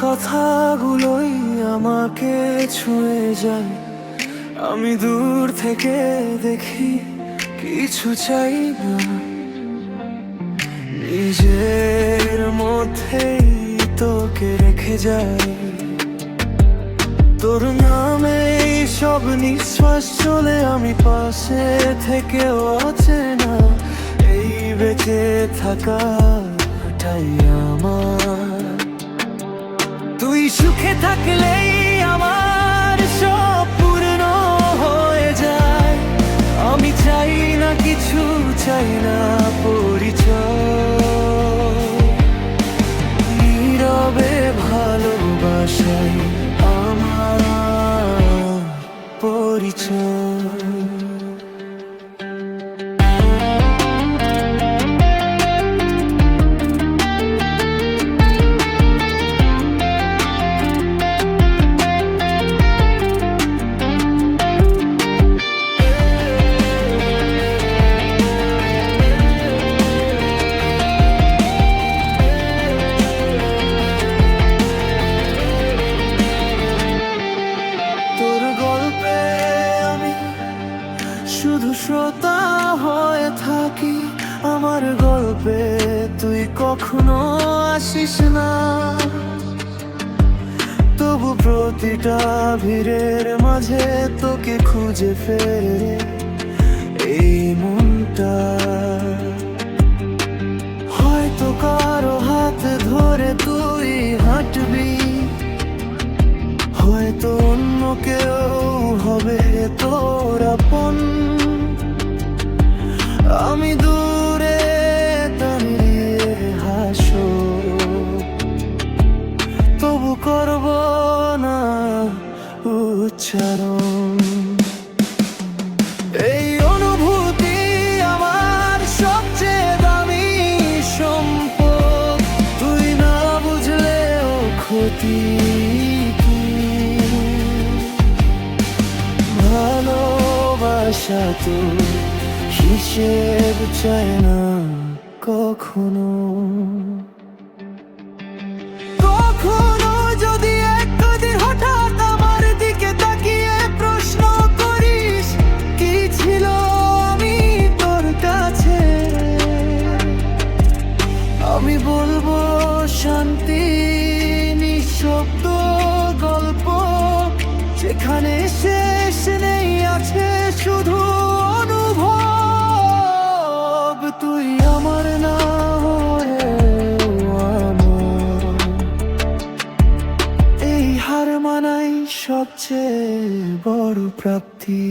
কথাগুলোই আমাকে ছুঁয়ে যায়। আমি দূর থেকে দেখি কিছু চাই না। নিজের মধ্যেই তোকে রেখে যাই। তোর নামে সব নিঃশ্বাস চলে আমি পাশে থেকে না এই বেঁচে আমার। তুই সুখে থাকলেই শ্রোতা হয়ে থাকি আমার গল্পে। তুই কখনো আসিস না। তবু প্রতিটা ভিড়ের মাঝে তোকে খুঁজে ফেরে। এই মনটা করব না উচ্চারণ। এই অনুভূতি আমার সবচেয়ে দামি সম্পদ। তুই না বুঝলেও ক্ষতি ভালোবাসা তো হিসেব চায় না কখনো। আমি বলব শান্তি, নিঃশব্দ গল্প। যেখানে শেষ নেই আছে শুধু অনুভব। তুই আমার না আমার এই হার মানাই সবচেয়ে বড় প্রাপ্তি।